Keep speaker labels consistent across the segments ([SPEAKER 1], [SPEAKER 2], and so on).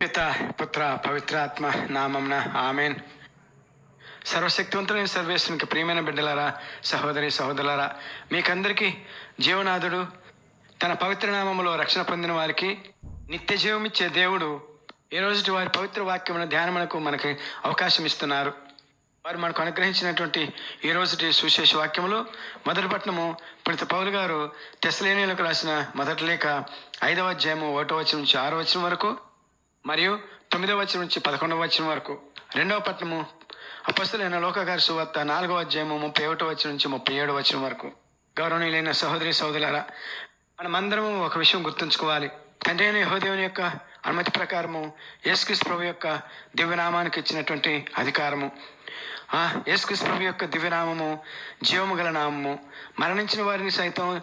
[SPEAKER 1] పిత పుత్ర పవిత్రాత్మ నామంన ఆమెన్. సర్వశక్తివంతులైన సర్వేశ్వరునికి ప్రియమైన బిడ్డలారా సహోదరి సహోదరులారా మీకందరికీ జీవనాథుడు తన పవిత్ర నామములో రక్షణ పొందిన వారికి నిత్య జీవమిచ్చే ఇచ్చే దేవుడు ఈ రోజుటి వారి పవిత్ర వాక్యమున ధ్యానమునకు మనకి అవకాశం ఇస్తున్నారు. వారు మనకు అనుగ్రహించినటువంటి ఈ రోజుటి సుశేష వాక్యములు మొదటి పట్టణము పుణిత పౌలు గారు తెసలేనిలకు రాసిన మొదటి లేఖ ఐదవ అధ్యాయము ఒకటో వచనం నుంచి ఆరో వచనం వరకు మరియు తొమ్మిదవ వచ్చిన నుంచి పదకొండవ వచ్చిన వరకు. రెండవ పట్టణము అపస్తులైన లోకగారి సువార్త నాలుగవ అధ్యాయము ముప్పై ఒకటో వచ్చిన నుంచి ముప్పై ఏడు వచ్చిన వరకు. గౌరవనీయులైన సహోదరి సహోదరులారా మనమందరము ఒక విషయం గుర్తుంచుకోవాలి. తండ్రి అయిన యహోదేవుని యొక్క అనుమతి ప్రకారము యేసుక్రీస్ ప్రభు యొక్క దివ్యనామానికి ఇచ్చినటువంటి అధికారము. ఆ యేసుక్రీస్తు ప్రభు యొక్క దివ్యనామము జీవము గల నామము. మరణించిన వారిని సైతం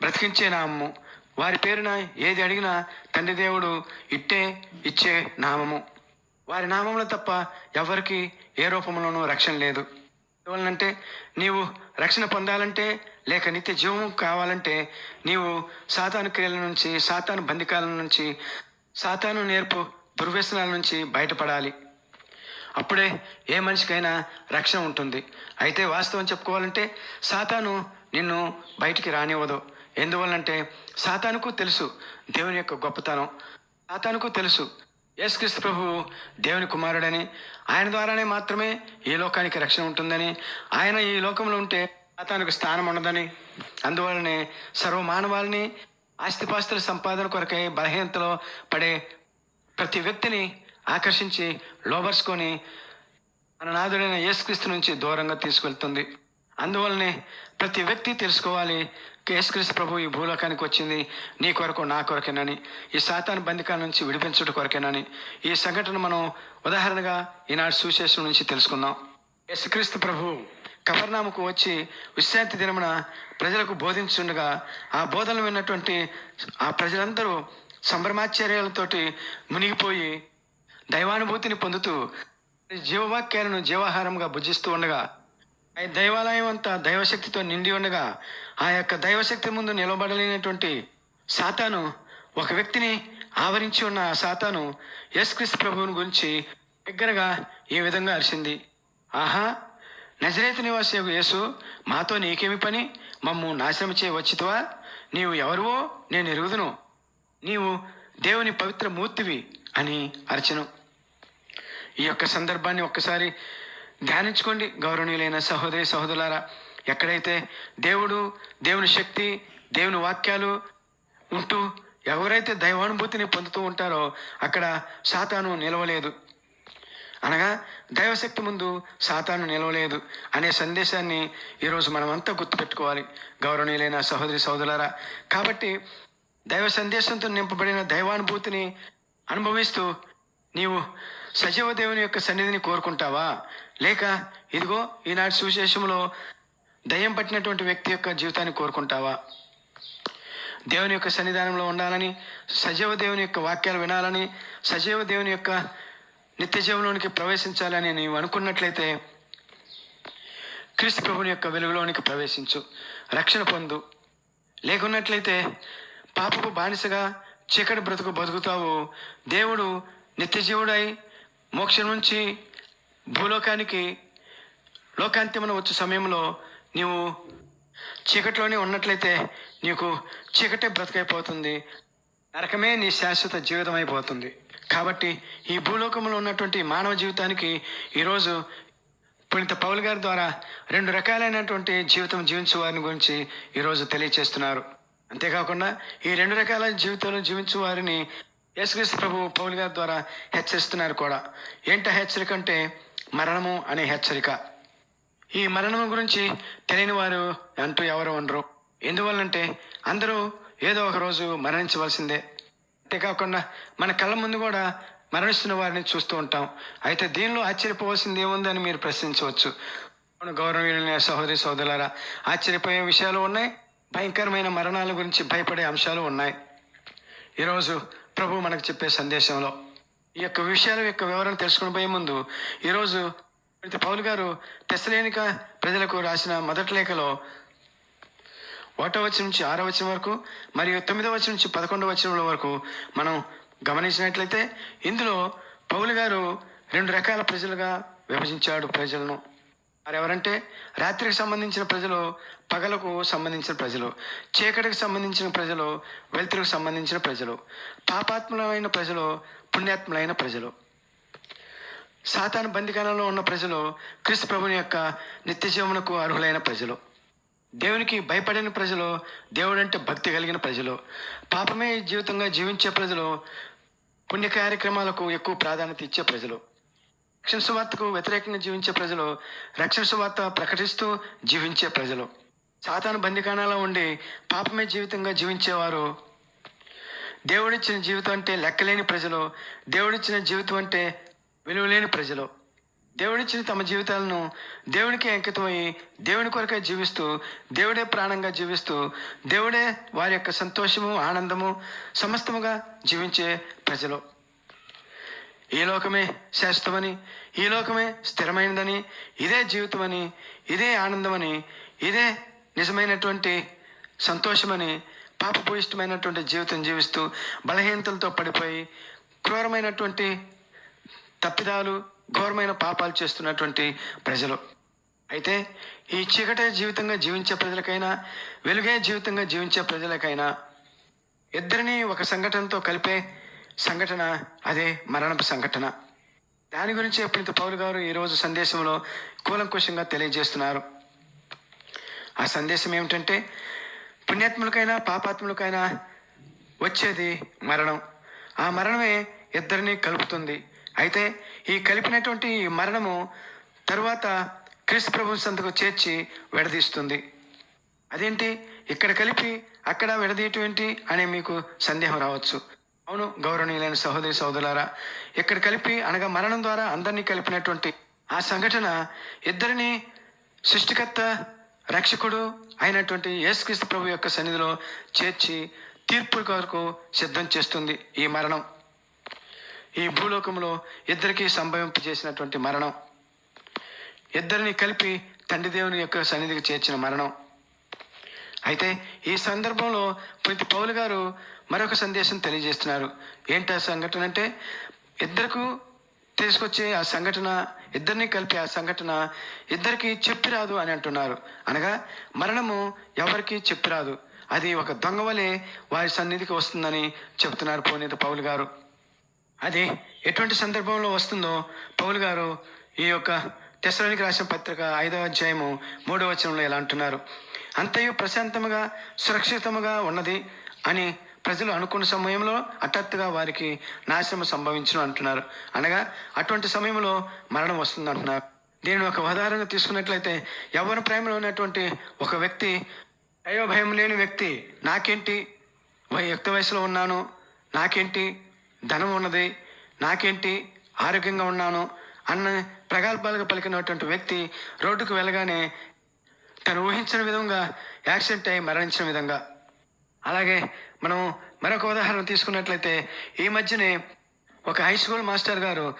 [SPEAKER 1] బ్రతికించే నామము. వారి పేరున ఏది అడిగినా తండ్రి దేవుడు ఇట్టే ఇచ్చే నామము. వారి నామంలో తప్ప ఎవరికి ఏ రూపంలోనూ రక్షణ లేదు. ఎవరినంటే నీవు రక్షణ పొందాలంటే లేక నిత్య జీవం కావాలంటే నీవు సాతాను క్రియల నుంచి సాతాను బంధికాల నుంచి సాతాను నేర్పు దుర్వ్యసనాల నుంచి బయటపడాలి. అప్పుడే ఏ మనిషికైనా రక్షణ ఉంటుంది. అయితే వాస్తవం చెప్పుకోవాలంటే సాతాను నిన్ను బయటికి రానివ్వదు. ఎందువల్లంటే సాతానుకు తెలుసు దేవుని యొక్క గొప్పతనం. సాతానుకు తెలుసు యేసుక్రీస్తు ప్రభువు దేవుని కుమారుడని. ఆయన ద్వారానే మాత్రమే ఈ లోకానికి రక్షణ ఉంటుందని. ఆయన ఈ లోకంలో ఉంటే సాతానుకు స్థానం ఉండదని. అందువలనే సర్వమానవాళ్ళని ఆస్తిపాస్తుల సంపాదన కొరకై బలహీనతలో పడే ప్రతి వ్యక్తిని ఆకర్షించి లోబర్చుకొని మన నాదుడైన యేసుక్రీస్తు నుంచి దూరంగా తీసుకెళ్తుంది. అందువలనే ప్రతి వ్యక్తి తెలుసుకోవాలి యేసుక్రీస్తు ప్రభు ఈ భూలోకానికి వచ్చింది. నీ కొరకు నా కొరకేనని ఈ సాతాను బంధికాల నుంచి విడిపించుట కొరకేనని ఈ సంఘటన మనం ఉదాహరణగా ఈనాడు సుశేషం నుంచి తెలుసుకుందాం. యేసుక్రీస్తు ప్రభు కబర్నామకు వచ్చి విశ్రాంతి దినమున ప్రజలకు బోధించుండగా ఆ బోధనలు విన్నటువంటి ఆ ప్రజలందరూ సంభ్రమాశ్చర్యాలతోటి మునిగిపోయి దైవానుభూతిని పొందుతూ జీవవాక్యాలను జీవాహారంగా భుజిస్తూ ఉండగా దైవాలయం అంతా దైవశక్తితో నిండి ఉండగా ఆ యొక్క దైవశక్తి ముందు నిలబడలేనటువంటి సాతాను ఒక వ్యక్తిని ఆవరించి ఉన్న ఆ సాతాను యేసుక్రీస్తు ప్రభువుని గురించి దగ్గరగా ఈ విధంగా అరిచింది? ఆహా నజరేత నివాసి యేసు మాతో నీకేమి పని? మమ్ము నాశనం చేయ నీవు ఎవరువో నేను ఎరుగుదును. నీవు దేవుని పవిత్ర మూర్తివి అని అరచను. ఈ యొక్క సందర్భాన్ని ఒక్కసారి ధ్యానించుకోండి గౌరవనీయులైన సహోదరి సహోదరులారా. ఎక్కడైతే దేవుడు దేవుని శక్తి దేవుని వాక్యాలు ఉంటూ ఎవరైతే దైవానుభూతిని పొందుతూ ఉంటారో అక్కడ సాతాను నిలవలేదు. అనగా దైవశక్తి ముందు సాతాను నిలవలేదు అనే సందేశాన్ని ఈరోజు మనమంతా గుర్తుపెట్టుకోవాలి గౌరవనీయులైన సహోదరి సహోదరులారా. కాబట్టి దైవ సందేశంతో నింపబడిన దైవానుభూతిని అనుభవిస్తూ నీవు సజీవ దేవుని యొక్క సన్నిధిని కోరుకుంటావా? లేక ఇదిగో ఈనాటి సువిశేషంలో దయ్యం పట్టినటువంటి వ్యక్తి యొక్క జీవితాన్ని కోరుకుంటావా? దేవుని యొక్క సన్నిధానంలో ఉండాలని సజీవ దేవుని యొక్క వాక్యాలు వినాలని సజీవ దేవుని యొక్క నిత్య జీవంలోనికి ప్రవేశించాలని నీవు అనుకున్నట్లయితే క్రీస్తు ప్రభుని యొక్క వెలుగులోనికి ప్రవేశించు రక్షణ పొందు. లేకున్నట్లయితే పాపపు బానిసగా చీకటి బ్రతుకు బతుకుతావు. దేవుడు నిత్యజీవుడై మోక్షం నుంచి భూలోకానికి లోకాంతిమన వచ్చే సమయంలో నీవు చీకటిలోనే ఉన్నట్లయితే నీకు చీకటే బ్రతకైపోతుంది. నరకమే నీ శాశ్వత జీవితం అయిపోతుంది కాబట్టి ఈ భూలోకంలో ఉన్నటువంటి మానవ జీవితానికి ఈరోజు పుణిత పౌల్ గారి ద్వారా రెండు రకాలైనటువంటి జీవితం జీవించే వారిని గురించి ఈరోజు తెలియచేస్తున్నారు. అంతేకాకుండా ఈ రెండు రకాల జీవితంలో జీవించే వారిని యేసుక్రీస్తు ప్రభు పౌల్ గారి ద్వారా హెచ్చరిస్తున్నారు కూడా. ఏంట హెచ్చరిక అంటే మరణము అనే హెచ్చరిక. ఈ మరణం గురించి తెలియని వారు అంటూ ఎవరు ఉండరు. ఎందువల్లంటే అందరూ ఏదో ఒక రోజు మరణించవలసిందే. అంతేకాకుండా మన కళ్ళ ముందు కూడా మరణిస్తున్న వారిని చూస్తూ ఉంటాం. అయితే దీనిలో ఆశ్చర్యపోవాల్సింది ఏముందని మీరు ప్రశ్నించవచ్చు. అవును గౌరవనీయులైన సహోదరి సోదరులారా ఆశ్చర్యపోయే విషయాలు ఉన్నాయి భయంకరమైన మరణాల గురించి భయపడే అంశాలు ఉన్నాయి. ఈరోజు ప్రభు మనకు చెప్పే సందేశంలో ఈ యొక్క విషయాల యొక్క వివరణ తెలుసుకుని పోయే ముందు ఈరోజు పునీత పౌలు గారు తెసలేనిక ప్రజలకు రాసిన మొదటి లేఖలో ఒకటో వచ్చిన నుంచి ఆరో వచ్చిన వరకు మరియు తొమ్మిదో వచ్చిన నుంచి పదకొండవ వచ్చిన వరకు మనం గమనించినట్లయితే ఇందులో పౌలు గారు రెండు రకాల ప్రజలుగా విభజించాడు ప్రజలను. వారు ఎవరంటే రాత్రికి సంబంధించిన ప్రజలు పగలకు సంబంధించిన ప్రజలు చీకటికి సంబంధించిన ప్రజలు వెలుతురుకు సంబంధించిన ప్రజలు పాపాత్మలమైన ప్రజలు పుణ్యాత్ములైన ప్రజలు. సాతాను బందికాలంలో ఉన్న ప్రజలు క్రీస్తు ప్రభుని యొక్క నిత్య జీవనకు అర్హులైన ప్రజలు. దేవునికి భయపడిన ప్రజలు దేవుడంటే భక్తి కలిగిన ప్రజలు. పాపమే జీవితంగా జీవించే ప్రజలు పుణ్య కార్యక్రమాలకు ఎక్కువ ప్రాధాన్యత ఇచ్చే ప్రజలు. రక్షణ సువార్తకు వ్యతిరేకంగా జీవించే ప్రజలు రక్షణ సువార్త ప్రకటిస్తూ జీవించే ప్రజలు. సాతాను బందికాణాలో ఉండి పాపమే జీవితంగా జీవించేవారు దేవుడిచ్చిన జీవితం అంటే లెక్కలేని ప్రజలు దేవుడిచ్చిన జీవితం అంటే విలువలేని ప్రజలు. దేవుడిచ్చిన తమ జీవితాలను దేవునికి అంకితమై దేవుని కొరకే జీవిస్తూ దేవుడే ప్రాణంగా జీవిస్తూ దేవుడే వారి యొక్క సంతోషము ఆనందము సమస్తముగా జీవించే ప్రజలు. ఈ లోకమే శాశ్వతమని ఈ లోకమే స్థిరమైనదని ఇదే జీవితమని ఇదే ఆనందమని ఇదే నిజమైనటువంటి సంతోషమని పాపభూయిష్టమైనటువంటి జీవితం జీవిస్తూ బలహీనతలతో పడిపోయి క్రూరమైనటువంటి తప్పిదాలు ఘోరమైన పాపాలు చేస్తున్నటువంటి ప్రజలు. అయితే ఈ చీకటే జీవితంగా జీవించే ప్రజలకైనా వెలుగే జీవితంగా జీవించే ప్రజలకైనా ఇద్దరిని ఒక సంఘటనతో కలిపే సంఘటన అదే మరణపు సంఘటన. దాని గురించి పునీత పౌలు గారు ఈరోజు సందేశంలో కూలంకుషంగా తెలియజేస్తున్నారు. ఆ సందేశం ఏమిటంటే పుణ్యాత్ములకైనా పాపాత్ములకైనా వచ్చేది మరణం. ఆ మరణమే ఇద్దరిని కలుపుతుంది. అయితే ఈ కలిపినటువంటి ఈ మరణము తరువాత క్రీస్తు ప్రభు సంతకు చేర్చి విడదీస్తుంది. అదేంటి? ఇక్కడ కలిపి అక్కడ విడదీయటువంటి అనే మీకు సందేహం రావచ్చు. అవును గౌరవనీయులైన సహోదరి సహోదరులారా ఇక్కడ కలిపి అనగా మరణం ద్వారా అందరినీ కలిపినటువంటి ఆ సంఘటన ఇద్దరిని సృష్టికర్త రక్షకుడు అయినటువంటి యేసుక్రీస్తు ప్రభు యొక్క సన్నిధిలో చేర్చి తీర్పు కొరకు సిద్ధం చేస్తుంది ఈ మరణం. ఈ భూలోకంలో ఇద్దరికీ సంభవింపజేసినటువంటి మరణం. ఇద్దరిని కలిపి తండ్రి దేవుని యొక్క సన్నిధికి చేర్చిన మరణం. అయితే ఈ సందర్భంలో ప్రతి పౌలు గారు మరొక సందేశం తెలియజేస్తున్నారు. ఏంటి ఆ సంఘటన అంటే ఇద్దరకు తీసుకొచ్చే ఆ సంఘటన ఇద్దరిని కలిపి ఆ సంఘటన ఇద్దరికి చెప్పిరాదు అని అంటున్నారు. అనగా మరణము ఎవరికి చెప్పిరాదు. అది ఒక దొంగ వలె వారి సన్నిధికి వస్తుందని చెప్తున్నారు పోనీత పౌలు గారు. అది ఎటువంటి సందర్భంలో వస్తుందో పౌలు గారు ఈ యొక్క తెసలోనికి రాసిన పత్రిక ఐదవ అధ్యాయము మూడవ వచనంలో ఇలా అంటున్నారు. అంతయు ప్రశాంతముగా సురక్షితముగా ఉన్నది అని ప్రజలు అనుకున్న సమయంలో హఠాత్తుగా వారికి నాశనం సంభవించడం అంటున్నారు. అనగా అటువంటి సమయంలో మరణం వస్తుంది అంటున్నారు. దీనిని ఒక ఉదాహరణగా తీసుకున్నట్లయితే ఎవరి ప్రేమలో ఉన్నటువంటి ఒక వ్యక్తి అయ్యో భయం లేని వ్యక్తి నాకేంటి? వై- యుక్త వయసులో ఉన్నాను నాకేంటి? ధనం ఉన్నది నాకేంటి? ఆరోగ్యంగా ఉన్నాను అన్న ప్రగల్భాలుగా పలికినటువంటి వ్యక్తి రోడ్డుకు వెళ్ళగానే తను ఊహించిన విధంగా యాక్సిడెంట్ అయి మరణించిన విధంగా అలాగే మనం మరొక ఉదాహరణ తీసుకున్నట్లయితే ఈ మధ్యనే ఒక హై స్కూల్ మాస్టర్ గారు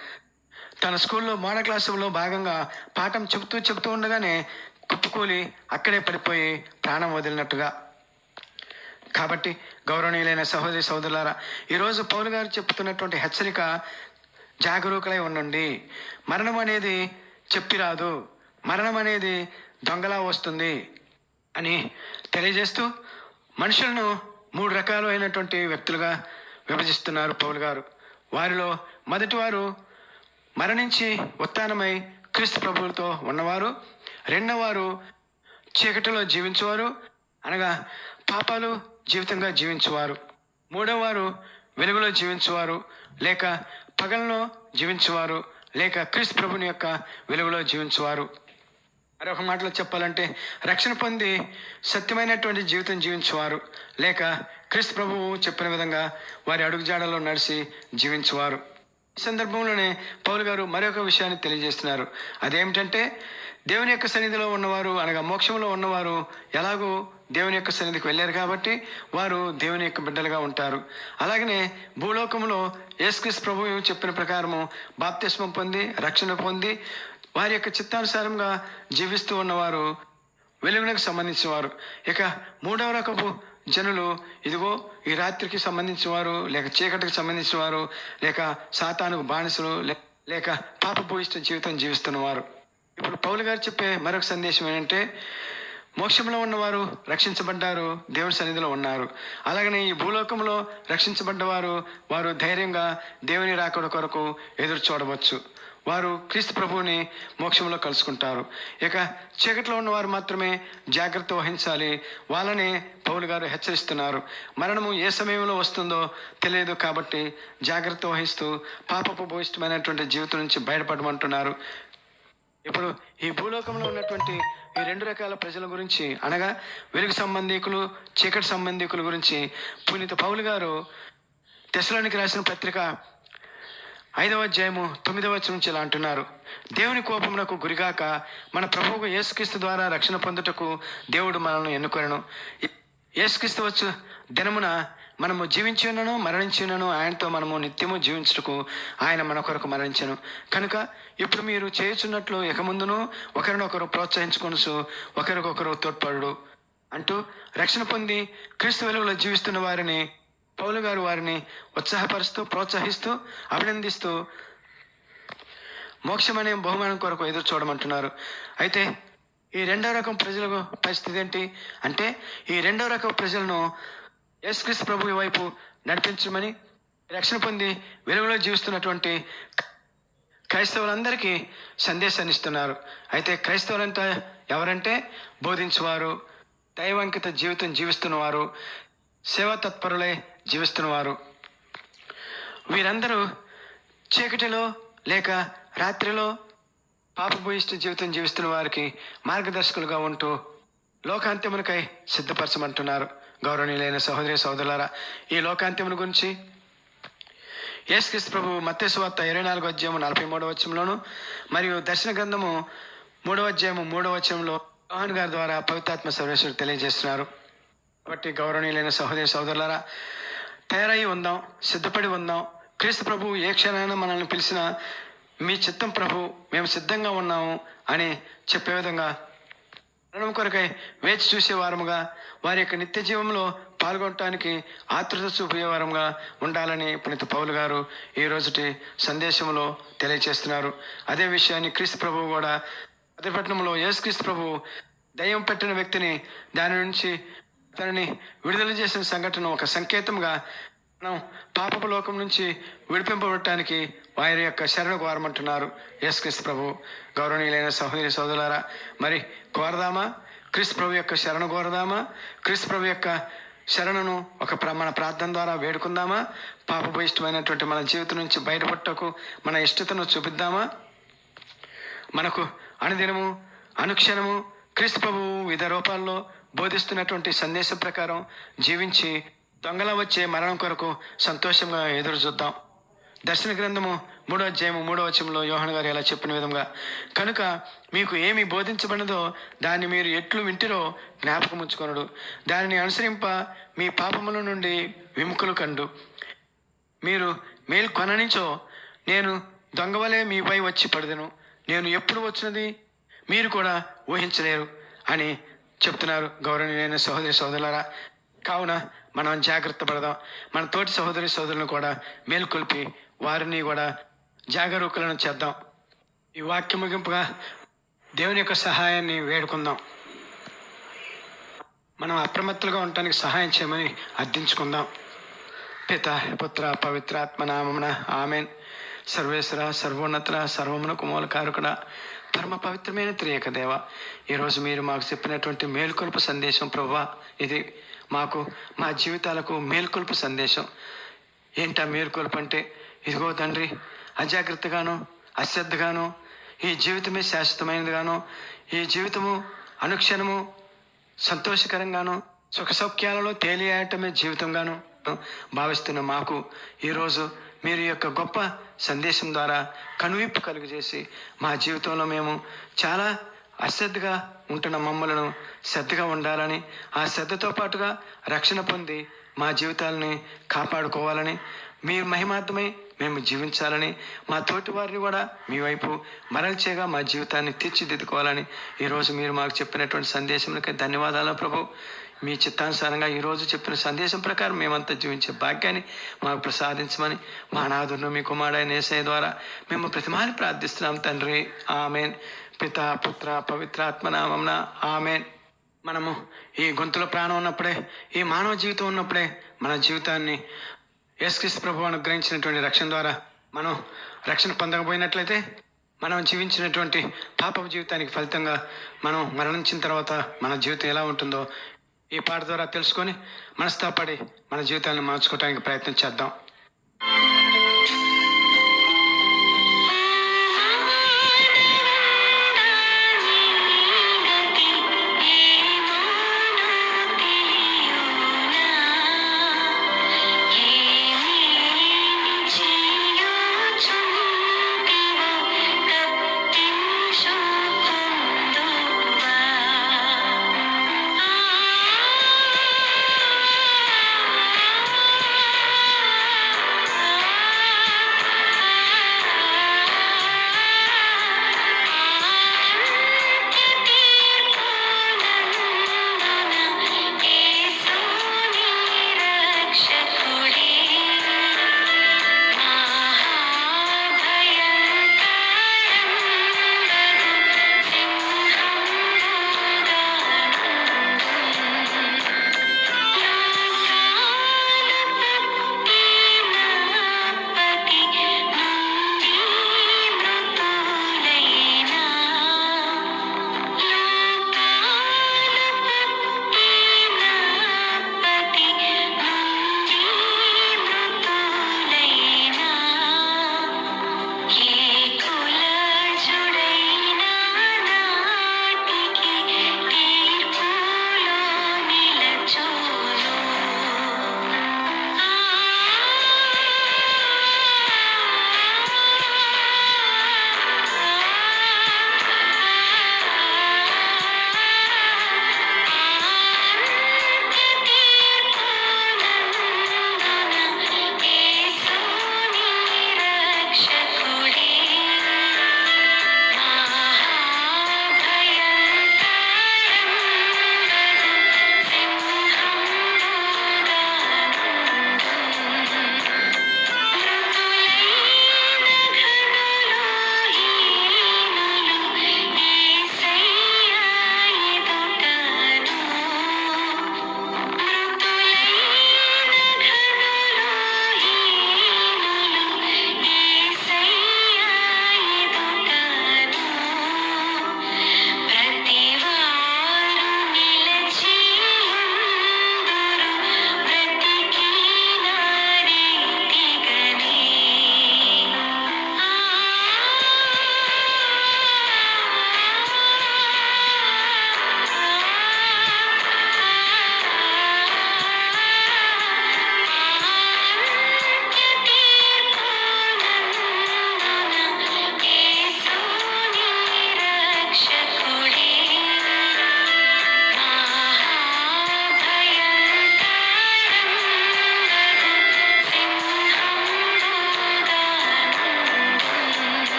[SPEAKER 1] తన స్కూల్లో మోడల్ క్లాసులో భాగంగా పాఠం చెబుతూ చెబుతూ ఉండగానే కుప్పకూలి అక్కడే పడిపోయి ప్రాణం వదిలినట్టుగా. కాబట్టి గౌరవనీయులైన సహోదరి సహోదరులారా ఈరోజు పౌలు గారు చెప్తున్నటువంటి హెచ్చరిక జాగరూకులై ఉండండి. మరణం అనేది చెప్పిరాదు మరణం అనేది దొంగలా వస్తుంది అని తెలియజేస్తూ మనుషులను మూడు రకాలైనటువంటి వ్యక్తులుగా విభజిస్తున్నారు పౌలు గారు. వారిలో మొదటి వారు మరణించి ఉత్తానమై క్రీస్తు ప్రభువులతో ఉన్నవారు. రెండవవారు చీకటిలో జీవించేవారు. అనగా పాపాలు జీవితంగా జీవించేవారు. మూడవవారు వెలుగులో జీవించేవారు. లేక పగలను జీవించేవారు. లేక క్రీస్తు ప్రభుని యొక్క వెలుగులో జీవించేవారు. మరొక మాటలో చెప్పాలంటే రక్షణ పొంది సత్యమైనటువంటి జీవితం జీవించేవారు. లేక క్రీస్తు ప్రభువు చెప్పిన విధంగా వారి అడుగుజాడలో నడిచి జీవించేవారు. ఈ సందర్భంలోనే పౌలు గారు మరొక విషయాన్ని తెలియజేస్తున్నారు. అదేమిటంటే దేవుని యొక్క సన్నిధిలో ఉన్నవారు అనగా మోక్షంలో ఉన్నవారు ఎలాగో దేవుని యొక్క సన్నిధికి వెళ్ళారు కాబట్టి వారు దేవుని యొక్క బిడ్డలుగా ఉంటారు. అలాగనే భూలోకంలో యేసుక్రీస్ ప్రభువు చెప్పిన ప్రకారము బాప్తిస్మం పొంది రక్షణ పొంది వారి యొక్క చిత్తానుసారంగా జీవిస్తూ ఉన్నవారు వెలుగునకు సంబంధించిన వారు ఇక మూడవ రకపు జనులు ఇదిగో ఈ రాత్రికి సంబంధించిన వారు లేక చీకటికి సంబంధించిన వారు లేక సాతానుకు బానిసలు లే- లేక పాపభూయిష్ట జీవితం జీవిస్తున్నవారు. ఇప్పుడు పౌలు గారు చెప్పే మరొక సందేశం ఏంటంటే మోక్షంలో ఉన్నవారు రక్షించబడ్డారు దేవుని సన్నిధిలో ఉన్నారు. అలాగనే ఈ భూలోకంలో రక్షించబడ్డవారు వారు ధైర్యంగా దేవుని రాకడ కొరకు ఎదురు చూడవచ్చు. వారు క్రీస్తు ప్రభువుని మోక్షంలో కలుసుకుంటారు. ఇక చీకట్లో ఉన్నవారు మాత్రమే జాగ్రత్త వహించాలి. వాళ్ళని పౌలు గారు హెచ్చరిస్తున్నారు. మరణము ఏ సమయంలో వస్తుందో తెలియదు కాబట్టి జాగ్రత్త వహిస్తూ పాపపు భూయిష్టమైనటువంటి జీవితం నుంచి బయటపడమంటున్నారు. ఇప్పుడు ఈ భూలోకంలో ఉన్నటువంటి ఈ రెండు రకాల ప్రజల గురించి అనగా వెలుగు సంబంధికులు చీకటి సంబంధికుల గురించి పునీత పౌలు గారు తెశలోనికి రాసిన పత్రిక ఐదవ అధ్యాయము తొమ్మిదవ వచనం నుంచి ఇలా అంటున్నారు. దేవుని కోపమునకు గురిగాక మన ప్రభువుకు యేసుక్రీస్తు ద్వారా రక్షణ పొందుటకు దేవుడు మనల్ని ఎన్నుకొనను. యేసుక్రీస్తు వచ్చు దినమున మనము జీవించి ఉన్నను మరణించి ఉన్నను ఆయనతో మనము నిత్యము జీవించుటకు ఆయన మన కొరకు మరణించను. కనుక ఇప్పుడు మీరు చేయుచున్నట్లు ఇక ముందును ఒకరినొకరు ప్రోత్సహించుకొనుసు ఒకరికొకరు తోడ్పడు అంటూ రక్షణ పొంది క్రీస్తు వెలుగులో జీవిస్తున్న వారిని పౌలు గారు వారిని ఉత్సాహపరుస్తూ ప్రోత్సహిస్తూ అభినందిస్తూ మోక్షమనే బహుమానం కొరకు ఎదురు చూడమంటున్నారు. అయితే ఈ రెండో రకం ప్రజల పరిస్థితి ఏంటి అంటే ఈ రెండో రకం ప్రజలను యేసుక్రీస్తు ప్రభు వైపు నడిపించమని రక్షణ పొంది వెలుగులో జీవిస్తున్నటువంటి క్రైస్తవులందరికీ సందేశాన్ని ఇస్తున్నారు. అయితే క్రైస్తవులంతా ఎవరంటే బోధించేవారు దైవాంకిత జీవితం జీవిస్తున్నవారు సేవా తత్పరులై జీవిస్తున్నవారు. వీరందరూ చీకటిలో లేక రాత్రిలో పాపభూయిష్ట జీవితం జీవిస్తున్న వారికి మార్గదర్శకులుగా ఉంటూ లోకాంత్యమునకై సిద్ధపరచమంటున్నారు. గౌరవనీయులైన సహోదరి సహోదరులారా ఈ లోకాంత్యముని గురించి యేసుక్రీస్తు ప్రభు మత్స్యవార్త ఇరవై నాలుగు అధ్యాయము నలభై మూడవ వచ్చంలోను మరియు దర్శన గ్రంథము మూడవ అధ్యాయము మూడవ వచ్చంలో మోహన్ గారి ద్వారా పవిత్రాత్మ సర్వేశ్వరుడు తెలియజేస్తున్నారు. కాబట్టి గౌరవనీయులైన సహోదరి సహోదరులారా తయారై ఉందాం సిద్ధపడి ఉందాం. క్రీస్తు ప్రభు ఏ క్షణాన మనల్ని పిలిచినా మీ చిత్తం ప్రభు మేము సిద్ధంగా ఉన్నాము అని చెప్పే విధంగా మరణం కొరకై వేచి చూసే వారముగా వారి యొక్క నిత్య జీవంలో పాల్గొనటానికి ఆతృత చూపేవారంగా ఉండాలని పునీత పౌలు గారు ఈ రోజుటి సందేశంలో తెలియజేస్తున్నారు అదే విషయాన్ని క్రీస్తు ప్రభువు కూడా అతిపట్నంలో యేసుక్రీస్తు ప్రభువు దయ్యం పెట్టిన వ్యక్తిని దాని నుంచి తనని విడుదల చేసిన సంఘటన ఒక సంకేతంగా మనం పాపపు లోకం నుంచి విడిపింపబడటానికి వారి యొక్క శరణ కోరమంటున్నారు యేసుక్రీస్తు ప్రభు గౌరవనీయులైన సహోదరి సోదరులారా మరి కోరదామా? క్రీస్తు ప్రభు యొక్క శరణ కోరదామా? క్రీస్తు ప్రభు యొక్క శరణను ఒక ప్ర- మన ప్రార్థన ద్వారా వేడుకుందామా? పాపపు ఇష్టమైనటువంటి మన జీవితం నుంచి బయటపట్టకు మన ఇష్టతను చూపిద్దామా? మనకు అనుదినము అనుక్షణము క్రీస్తు ప్రభువు వివిధ రూపాల్లో బోధిస్తున్నటువంటి సందేశం ప్రకారం జీవించి దొంగల వచ్చే మరణం కొరకు సంతోషంగా ఎదురు చూద్దాం. దర్శన గ్రంథము మూడో అధ్యాయము మూడో వచనంలో యోహన్ గారు ఇలా చెప్పిన విధంగా కనుక మీకు ఏమి బోధించబడినదో దాన్ని మీరు ఎట్లు వింటిరో జ్ఞాపకం ఉంచుకొనడు. దానిని అనుసరింప మీ పాపముల నుండి విముఖులు కండు. మీరు మేలు కొననిచో నేను దొంగవలే మీపై వచ్చి పడదను. నేను ఎప్పుడు వచ్చినది మీరు కూడా ఊహించలేరు అని చెప్తున్నారు గౌరవనీయులైన సహోదరి సోదరులరా కావున మనం జాగ్రత్త పడదాం. మన తోటి సహోదరి సోదరులను కూడా మేల్కొల్పి వారిని కూడా జాగరూకులను చేద్దాం. ఈ వాక్య ముగింపుగా దేవుని యొక్క సహాయాన్ని వేడుకుందాం. మనం అప్రమత్తలుగా ఉండటానికి సహాయం చేయమని అర్థించుకుందాం. పిత పుత్ర పవిత్రాత్మ నామమున ఆమెన్. సర్వేశ్వర సర్వోన్నతుల కుమోల కారుకుడ పరమ పవిత్రమైన త్రియక దేవ ఈరోజు మీరు మాకు చెప్పినటువంటి మేల్కొల్పు సందేశం ప్రభా ఇది మాకు మా జీవితాలకు మేల్కొల్పు సందేశం. ఏంటా మేల్కొల్పు అంటే? ఇదిగో తండ్రి అజాగ్రత్తగాను అశ్రద్ధగాను ఈ జీవితమే శాశ్వతమైనదిగాను ఈ జీవితము అనుక్షణము సంతోషకరంగాను సుఖ సౌఖ్యాలలో తేలియాయటమే జీవితంగాను భావిస్తున్న మాకు ఈరోజు మీరు యొక్క గొప్ప సందేశం ద్వారా కనువిప్పు కలుగజేసి మా జీవితంలో మేము చాలా అశ్రద్ధగా ఉంటున్న మమ్మలను శ్రద్ధగా ఉండాలని ఆ శ్రద్ధతో పాటుగా రక్షణ పొంది మా జీవితాలని కాపాడుకోవాలని మీరు మహిమార్థమై మేము జీవించాలని మా తోటి వారిని కూడా మీ వైపు మరల్చేగా మా జీవితాన్ని తీర్చిదిద్దుకోవాలని ఈరోజు మీరు మాకు చెప్పినటువంటి సందేశములకి ధన్యవాదాలు ప్రభు. మీ చిత్తానుసారంగా ఈరోజు చెప్పిన సందేశం ప్రకారం మేమంతా జీవించే భాగ్యాన్ని మాకు ప్రసాదించమని మా నాదును మీ కుమారుడైన ఏసఐ ద్వారా మేము ప్రతిమాని ప్రార్థిస్తున్నాం తండ్రి. ఆమెన్. పిత పుత్ర పవిత్రాత్మ నామంన ఆమెన్. మనము ఈ గొంతులో ప్రాణం ఉన్నప్పుడే ఈ మానవ జీవితం ఉన్నప్పుడే మన జీవితాన్ని యేసుక్రీస్తు ప్రభు అనుగ్రహించినటువంటి రక్షణ ద్వారా మనం రక్షణ పొందకపోయినట్లయితే మనం జీవించినటువంటి పాప జీవితానికి ఫలితంగా మనం మరణించిన తర్వాత మన జీవితం ఎలా ఉంటుందో ఈ పాట ద్వారా తెలుసుకొని మనస్తాపడి మన జీవితాన్ని మార్చుకోవడానికి ప్రయత్నం చేద్దాం.